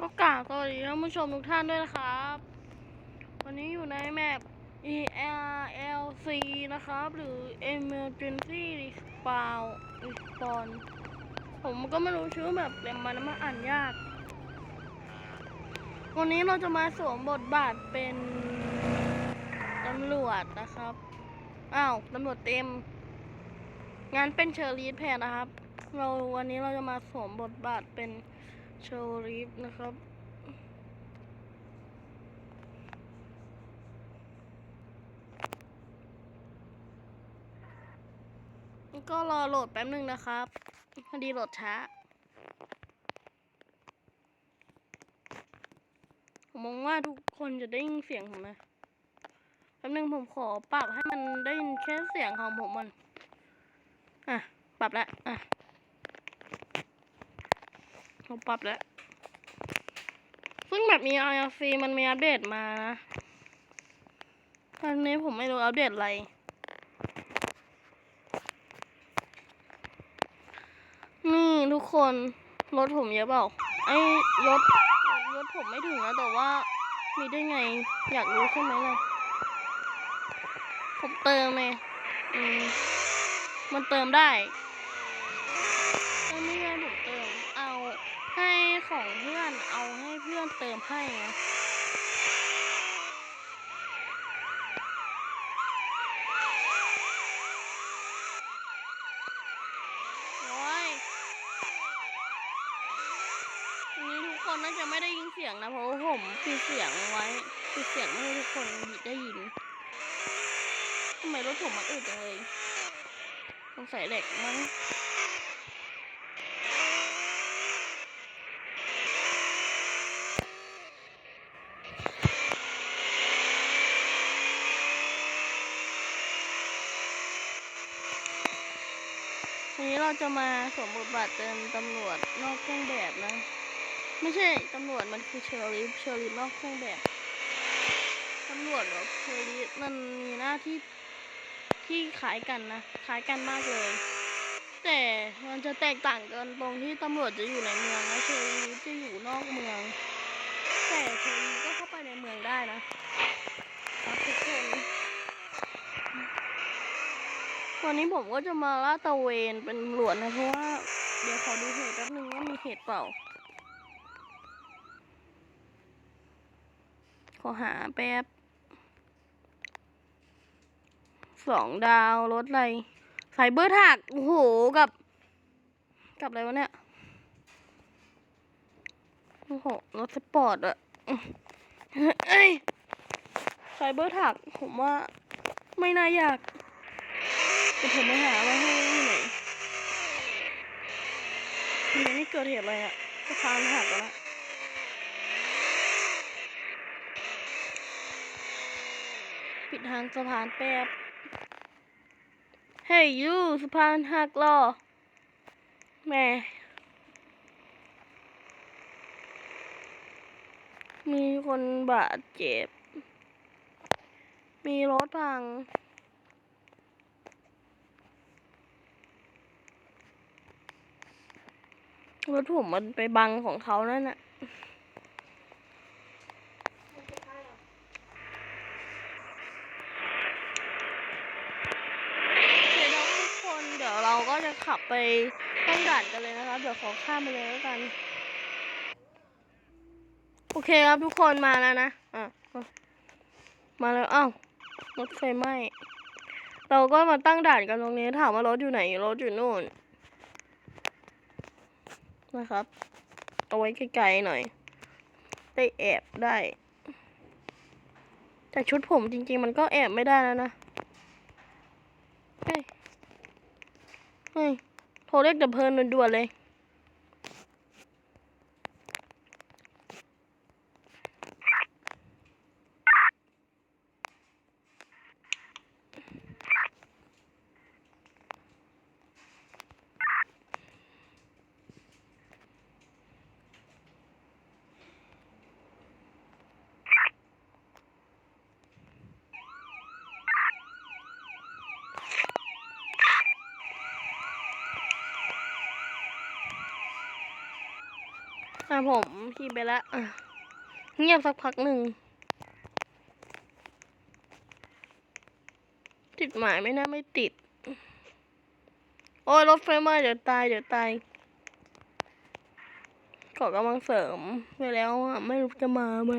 ก็กล่าวสวัสดีท่านผู้ชมทุกท่านด้วยนะครับ วันนี้อยู่ในแมป ERLC นะครับ หรือ Emergency Respawn Respawn ผมก็ไม่รู้ชื่อแบบแต่มันมาอ่านยาก วันนี้เราจะมาสวมบทบาทเป็นตำรวจนะครับ อ้าวตำรวจเต็ม งานเป็นเชอรีฟแพนนะครับ เราวันนี้เราจะมาสวมบทบาทเป็น ชอรีฟนะครับ ก็รอโหลดแป๊บหนึ่งนะครับ พอดีโหลดช้า ผมมองว่าทุกคนจะได้ยินเสียงผมนะแป๊บหนึงผมขอปรับให้มันได้ยินแค่เสียงของผมมัน อะ ปรับแล้วอะ ผมปรับแล้ว ซึ่งแบบมี IRC มันมีอัปเดตมานะ ตอนนี้ผมไม่รู้อัปเดตอะไร นี่ทุกคน รถผมเยอะเปล่า ไอ้รถรถผมไม่ถึงนะ แต่ว่ามีได้ไง อยากรู้ใช่ไหมล่ะ ผมเติมไงอืม มันเติมได้ถ้าไม่ให้ผมเติม เอาให้ของเพื่อน เอาให้เพื่อนเติมให้ ไงโอ้ยอันนี้ทุกคนน่าจะไม่ได้ยินเสียงนะเพราะผมปิดเสียงไว้ปิดเสียงไม่ให้ทุกคนได้ยินทำไมรถผมมันอึดจังเลยสงสัยเหล็กมั้งวันนี้ เราจะมาสวมบทบาทเป็นตำรวจนอกเครื่องแบบนะ ไม่ใช่ตำรวจมันคือเชอริฟเชอริฟนอกเครื่องแบบตำรวจหรอเชอริฟมันมีหน้าที่ที่คล้ายกันนะคล้ายกันมากเลย แต่มันจะแตกต่างกันตรงที่ตำรวจจะอยู่ในเมืองและเชอรีจะอยู่นอกเมือง แต่เชอรีก็เข้าไปในเมืองได้นะครับทุกคน วันนี้ผมก็จะมาล่าตะเวนเป็นตำรวจนะเพราะว่า เดี๋ยวขอดูเหตุแป๊บนึงว่ามีเหตุเปล่า ขอหาแป๊บสองดาวรถอะไรไฟเบอร์ถักโอ้โหกับ กับอะไรวะเนี่ยโอ้โหรถสปอร์ตอะไฟเบอร์ถักผมว่าไม่น่ายาก ดี๋ยวผมไปหามาให้ที่ไหนทีนี้นี่เกิดเหตุอะไรอะสะพานหักแล้วปิดทางสะพานแป๊บ เฮ้ยยูสะพานหักรอแหม่มีคนบาดเจ็บ มีรถพัง รถผมมันไปบังของเขานั่นน่ะเคน้องทุกคนเดี๋ยวเราก็จะขับไปตั้งด่านกันเลยนะครับเดี๋ยวขอข้ามไปเลยแล้วกัน โอเคครับทุกคนมาแล้วนะ อะ มาแล้วอ้าวรถไฟไหม้ เราก็มาตั้งด่านกันตรงนี้ถามว่ารถอยู่ไหน รถอยู่นู่น นะครับ เอาไว้ไกลๆหน่อย ได้แอบได้ แต่ชุดผมจริง ๆ มันก็แอบไม่ได้แล้วนะ เฮ้ย เฮ้ย โทรเรียกดับเพลิงด่วนๆเลย อะผมพิมพ์ไปละอะเงียบสักพักหนึ่งติดหมายไม่น่าไม่ติด โอ้ยรถไฟไหมาเดี๋ยวตายเดี๋ยวตายขอกำลังเสริมไปแล้วอะ ไม่รู้จะมาไหม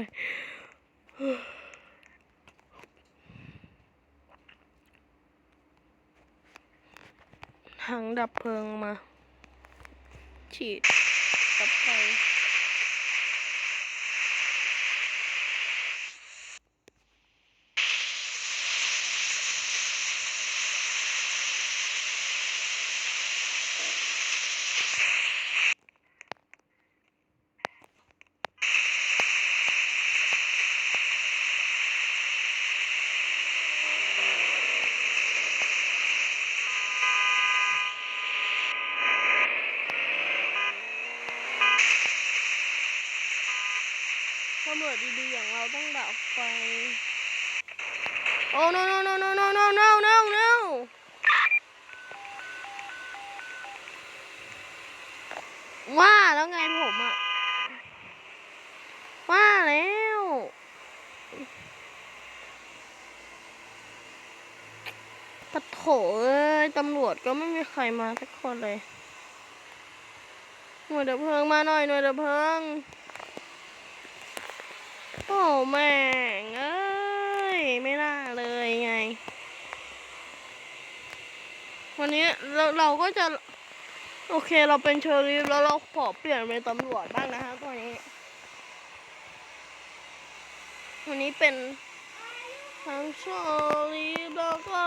ถังดับเพลิงมา ฉีดบไฟ ตำรวจดีๆอย่างเราต้องดับไฟ โอ้ no no no no no no no no no ว่าแล้วไงผมอะว่าแล้วปะโถเอ้ยตำรวจก็ไม่มีใครมาสักคนเลย หน่วยดับเพลิงมาหน่อยหน่วยดับเพลิง โอ้แม่งเอ้ย ไม่น่าเลยไง วันนี้เราเราก็จะ โอเคเราเป็นเชอรี่แล้วเราขอเปลี่ยนเป็นตำรวจบ้างนะฮะตัวนี้ วันนี้เป็นทั้งเชอรี่แล้วก็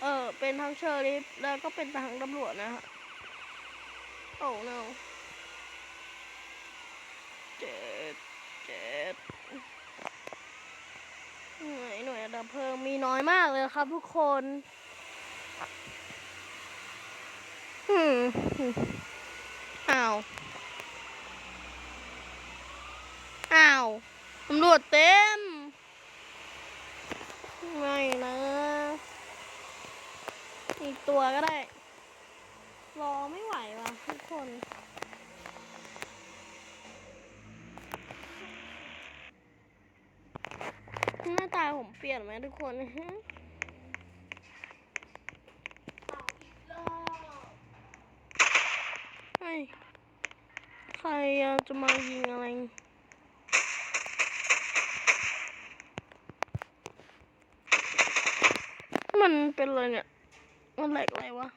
เออเป็นทั้งเชอรี่แล้วก็เป็นทั้งตำรวจนะฮะ โอ้ no เจ็ดเจ็ดหน่วยหน่วยดับเพลิงมีน้อยมากเลยครับทุกคนอืมอ้าวอ้าวตำรวจเต็ม ไม่นะอีกตัวก็ได้ รอไม่ไหวว่ะทุกคน หน้าตาผมเปลี่ยนไหมทุกคนฮะเฮ้ยใครจะมายิงอะไรมันเป็นอะไรเนี่ย มันแหลกอะไรวะ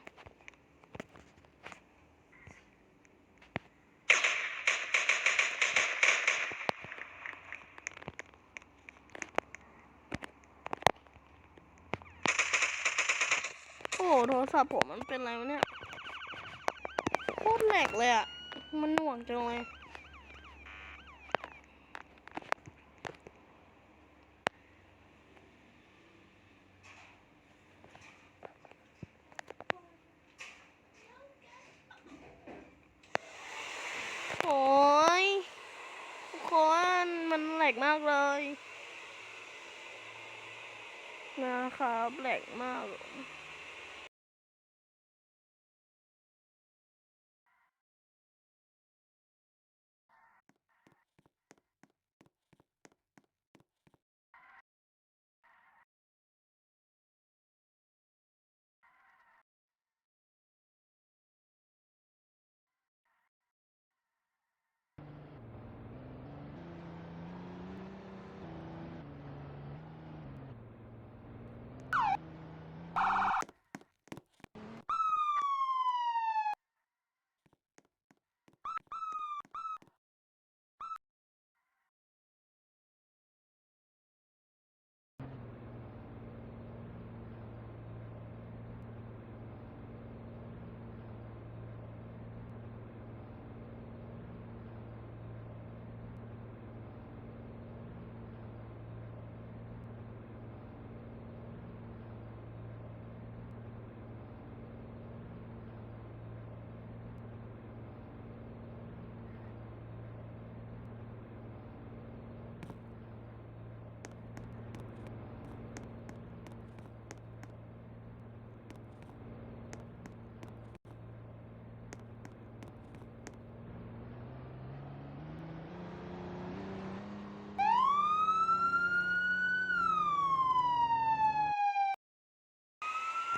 โอ้โหโทร ศัพท์ผมมันเป็นอะไรวะเนี่ยโคตรแหลกเลยอะ มันหน่วงจังเลยโอ้ยทุกคนมันแหลกมากเลย นะครับแหลกมาก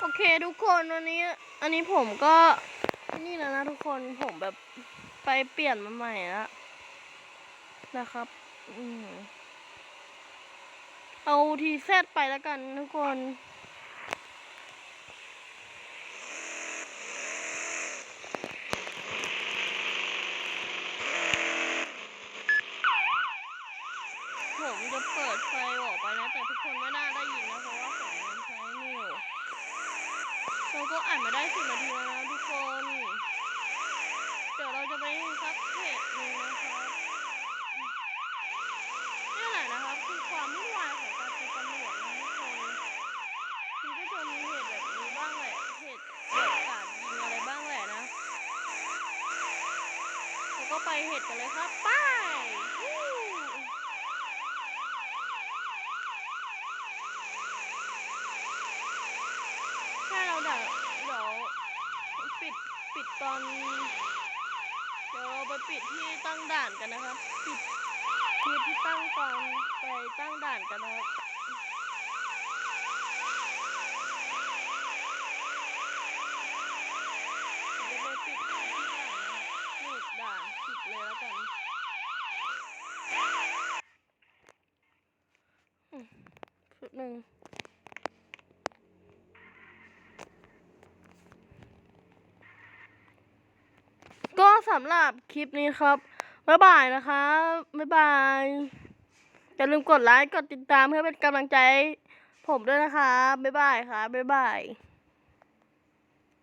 โอเคทุกคนวันนี้ อันนี้ผมก็นี่แล้วนะทุกคนผมแบบไปเปลี่ยนมาใหม่แล้วนะครับอืเอาทีเซตไปแล้วกันทุกคน ผมจะเปิดไฟออกไปนะ แต่ทุกคนไม่น่าได้ยินนะเพราะว่าผมมันใช้นี่อยู่เราก็อ่านมา ได้สิบนาทีแล้วนะทุกคน เดี๋ยวเราจะไปซักเพจหนึ่งนะครับนี่แหละนะครับคือความวุ่นวายของการเป็นตำรวจนะทุกคนคือก็จะมีเหตุแบบนี้บ้างแหละเหตุแบบกราดยิงอะไรบ้างแหละนะ เราก็ไปเหตุกันเลยครับปวู้ ใช่เราเดี๋ยวเดี๋ยว ปิดตอน เดี๋ยวเราไปปิดที่ตั้งด่านกันนะครับ ปิดที่ที่ตั้งตอนไปตั้งด่านกันนะครับผมจะไปปิดที่ด่านนะนี่ด่านปิดเลยแล้วกันชุดหนึ่ง สำหรับคลิปนี้ครับ บ๊ายบายนะครับ บ๊ายบาย อย่าลืมกดไลค์ กดติดตามเพื่อเป็นกำลังใจ ผมด้วยนะครับ บ๊ายบายครับบ๊ายบาย